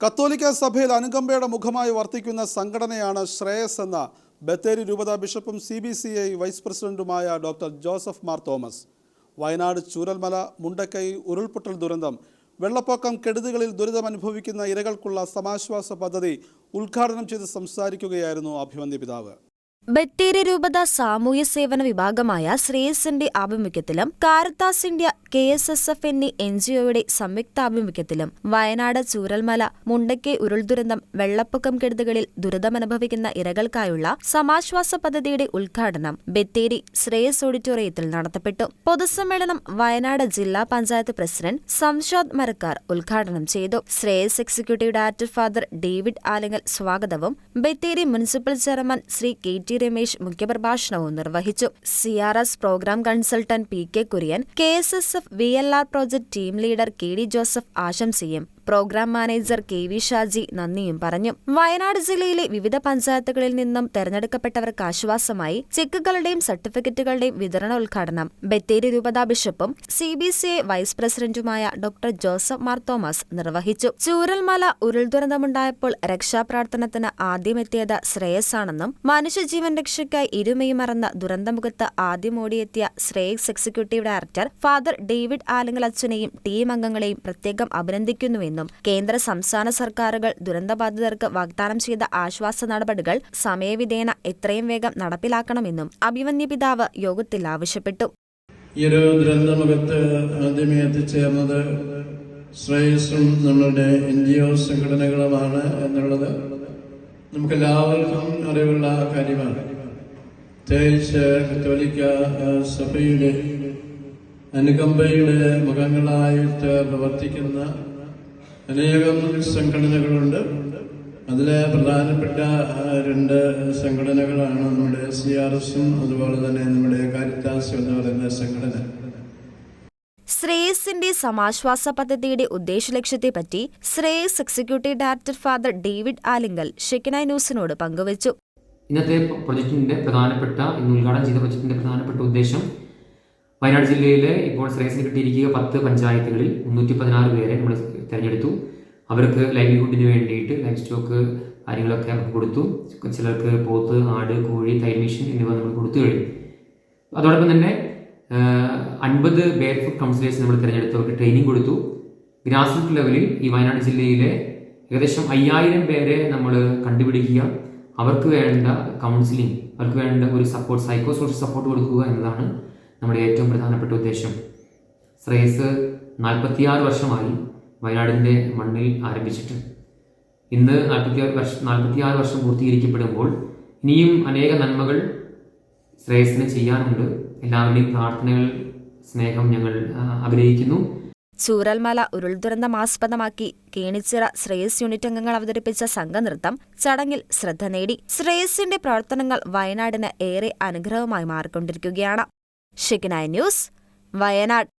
കത്തോലിക്ക സഭയിൽ അനുകമ്പയുടെ മുഖമായി വർത്തിക്കുന്ന സംഘടനയാണ് ശ്രേയസ് എന്ന ബത്തേരി രൂപത ബിഷപ്പും C B C I vice പ്രസിഡന്റുമായ doctor Joseph Mar Thomas. Wayanad Chooralmala Mundakkai ഉരുൾപൊട്ടൽ ദുരന്തം വെള്ളപ്പൊക്കം കെടുതികളിൽ ദുരിതമനുഭവിക്കുന്ന ഇരകൾക്കുള്ള സമാശ്വാസ പദ്ധതി ഉദ്ഘാടനം ചെയ്ത് സംസാരിക്കുകയായിരുന്നു അഭിമന്യ പിതാവ്. ബത്തേരി രൂപത സാമൂഹ്യ സേവന വിഭാഗമായ ശ്രേയസിന്റെ ആഭിമുഖ്യത്തിലും Caritas India K S S F എന്നീ എൻ ജിഒയുടെ സംയുക്താഭിമുഖ്യത്തിലും വയനാട് ചൂരൽമല മുണ്ടക്കെ ഉരുൾദുരന്തം വെള്ളപ്പൊക്കം കെടുതികളിൽ ദുരിതമനുഭവിക്കുന്ന ഇരകൾക്കായുള്ള സമാശ്വാസ പദ്ധതിയുടെ ഉദ്ഘാടനം ബത്തേരി ശ്രേയസ് ഓഡിറ്റോറിയത്തിൽ നടത്തപ്പെട്ടു. പൊതുസമ്മേളനം വയനാട് ജില്ലാ പഞ്ചായത്ത് പ്രസിഡന്റ് സംഷാദ് മരക്കാർ ഉദ്ഘാടനം ചെയ്തു. Sreyas executive director father David Alangal സ്വാഗതവും Bathery municipal chairman Sri K T Ramesh മുഖ്യപ്രഭാഷണവും നിർവഹിച്ചു. C R S programme consultant P K Kurian K S S F V L R project team leader K D Joseph ആശംസയും programme manager K V Shaji നന്ദിയും പറഞ്ഞു. വയനാട് ജില്ലയിലെ വിവിധ പഞ്ചായത്തുകളിൽ നിന്നും തെരഞ്ഞെടുക്കപ്പെട്ടവർക്ക് ആശ്വാസമായി ചെക്കുകളുടെയും സർട്ടിഫിക്കറ്റുകളുടെയും വിതരണോദ്ഘാടനം ബത്തേരി രൂപതാ ബിഷപ്പും C B C I vice പ്രസിഡന്റുമായ ഡോക്ടർ ജോസഫ് മാർ തോമസ് നിർവഹിച്ചു. ചൂരൽമല ഉരുൾദുരന്തമുണ്ടായപ്പോൾ രക്ഷാപ്രാർത്ഥനത്തിന് ആദ്യമെത്തിയത് ശ്രേയസാണെന്നും മനുഷ്യജീവൻ രക്ഷയ്ക്കായി ഇരുമയും മറന്ന ദുരന്തമുഖത്ത് ആദ്യം ഓടിയെത്തിയ Sreyas executive director father David Alangal അച്ഛനെയും ടീം അംഗങ്ങളെയും പ്രത്യേകം അഭിനന്ദിക്കുന്നുവെന്നും കേന്ദ്ര സംസ്ഥാന സർക്കാരുകൾ ദുരന്തബാധിതർക്ക് വാഗ്ദാനം ചെയ്ത ആശ്വാസ നടപടികൾ സമയവിധേന എത്രയും വേഗം നടപ്പിലാക്കണമെന്നും അഭിമന്യ പിതാവ് യോഗത്തിൽ ആവശ്യപ്പെട്ടു. ഈ ഒരു ദുരന്തമുഖത്ത് ആദ്യമേ എത്തിച്ചേർന്നത് ശ്രേയസും നമ്മളുടെ എൻ ജി ഒ സംഘടനകളുമാണ് എന്നുള്ളത് നമുക്കെല്ലാവർക്കും അറിവുള്ള കാര്യമാണ്. പ്രത്യേകിച്ച് കത്തോലിക്ക സഭയുടെ അനുകമ്പയുടെ മുഖങ്ങളായിട്ട് പ്രവർത്തിക്കുന്ന അനേകം സംഘടനകളുണ്ട്. അതിലെ പ്രധാനപ്പെട്ട രണ്ട് സംഘടനകളാണ് നമ്മുടെ സി ആർ എസും അതുപോലെ തന്നെ നമ്മുടെ കാരിത്താസ് എന്ന് പറയുന്ന സംഘടന. ശ്രേയസിന്റെ സമാശ്വാസ പദ്ധതിയുടെ ഉദ്ദേശലക്ഷ്യത്തെപ്പറ്റി Sreyas executive director father David Alingal Shekinah ന്യൂസിനോട് പങ്കുവച്ചു. ഇന്നത്തെ പ്രോജക്റ്റിന്റെ പ്രധാനപ്പെട്ട ഇന്ന് ഉദ്ഘാടനം ചെയ്ത പ്രോജക്റ്റിന്റെ പ്രധാനപ്പെട്ട ഉദ്ദേശം വയനാട് ജില്ലയിലെ ഇപ്പോൾ ശ്രേയസിന് കിട്ടിയിരിക്കുക പത്ത് പഞ്ചായത്തുകളിൽ മുന്നൂറ്റി പതിനാറ് പേരെ നമ്മൾ തിരഞ്ഞെടുത്തു. അവർക്ക് ലൈവ്ലിഹുഡിന് വേണ്ടിയിട്ട് ലൈഫ് സ്റ്റോക്ക് കാര്യങ്ങളൊക്കെ നമുക്ക് കൊടുത്തു. ചിലർക്ക് പോത്ത് ആട് കോഴി മെഷീൻ എന്നിവ നമ്മൾ കൊടുത്തു കഴിഞ്ഞു. അതോടൊപ്പം തന്നെ അൻപത് ബേർ ഫുഡ് കൗൺസിലേഴ്സ് നമ്മൾ തിരഞ്ഞെടുത്തു അവർക്ക് ട്രെയിനിങ് കൊടുത്തു. ഗ്രാസ് റൂട്ട് ലെവലിൽ ഈ വയനാട് ജില്ലയിലെ ഏകദേശം അയ്യായിരം പേരെ നമ്മൾ കണ്ടുപിടിക്കുക. അവർക്ക് വേണ്ട കൗൺസിലിംഗ് അവർക്ക് വേണ്ട ഒരു സപ്പോർട്ട് സൈക്കോ സോഷ്യൽ സപ്പോർട്ട് കൊടുക്കുക എന്നതാണ് നമ്മുടെ ഏറ്റവും പ്രധാനപ്പെട്ട ഉദ്ദേശം. ശ്രേയസ് നാൽപ്പത്തിയാറ് വർഷമായി വയനാടിന്റെ മണ്ണിൽ ആരംഭിച്ചിട്ട്. ഇന്ന് നാൽപ്പത്തിയാറ് വർഷം നാൽപ്പത്തിയാറ് വർഷം പൂർത്തീകരിക്കപ്പെടുമ്പോൾ ഇനിയും അനേക നന്മകൾ ശ്രേയസിന് ചെയ്യാനുണ്ട്. എല്ലാവരുടെയും പ്രാർത്ഥനകൾ സ്നേഹം ഞങ്ങൾ ആഗ്രഹിക്കുന്നു ചൂരൽമല ഉരുൾദുരന്തം ആസ്പദമാക്കി കേണിച്ചിറ ശ്രേയസ് യൂണിറ്റ് അംഗങ്ങൾ അവതരിപ്പിച്ച സംഘനൃത്തം ചടങ്ങിൽ ശ്രദ്ധ നേടി. ശ്രേയസിന്റെ പ്രവർത്തനങ്ങൾ വയനാടിന് ഏറെ അനുഗ്രഹമായി മാറിക്കൊണ്ടിരിക്കുകയാണ്. Shekinah news Wayanad.